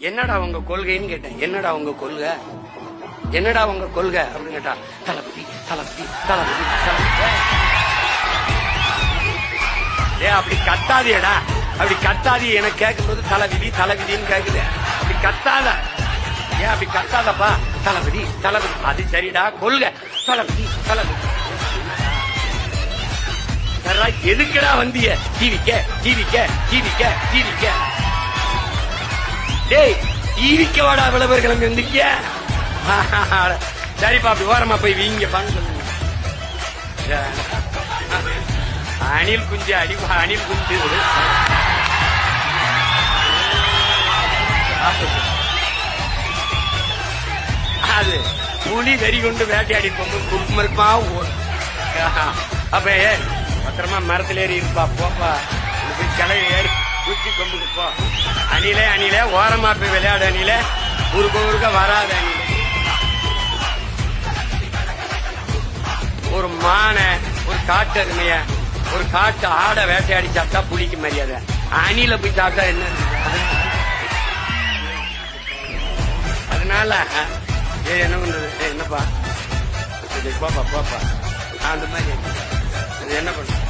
என்னடா உங்க கொள்கைன்னு கேட்டேன். என்னடா உங்க கொள்கை? என்னடா உங்க கொள்கை? அப்படின்னு கேட்டா தளபதி தளபதி தளபதி தளபதி. ஏ அப்படி கத்தாதியடா அப்படி கத்தாதி எனக்கு கேட்கும்போது தலைவிதி தலைவிதின்னு கேக்குது. அப்படி கத்தாத. ஏன் அப்படி கத்தாதப்பா. தளபதி தளபதி. அது சரிடா கொள்கை. தளபதி தளபதி. எதுக்கடா வந்திய? டிவிக்க டிவிக்க டிவிக்க டிவிக்க டேய் டிவிக்க வாடா விளம்பரங்கள் அங்க இருந்துக்க சரிப்பா அப்படி ஓரமா போய் வீங்க பாங்க சொல்லுங்க. அணில் குஞ்சு அடி அணில் குஞ்சு. அது புலி வெறி கொண்டு வேட்டையாடி போகும்போது குறுக்குமருக்குமா அப்ப பத்திரமா மரத்துல ஏறி இருப்பா போப்பா. கிளைய கட்டி கிளை அணிலே அணிலே ஓரமா போய் விளையாடு அணிலே. உருக்க உருக்க வராது அணிலே. ஒரு மானை ஒரு காட்டு அருமைய ஒரு காட்டு ஆடை வேட்டையாடி சாப்பிட்டா புளிக்கு மரியாதை. அணில போய் சாப்பிட்டா என்ன அதனால ஏ என்ன பண்றது? ஏய் என்னப்பா? சரி, போப்பா போப்பா. அந்த மாதிரி என்ன பண்றது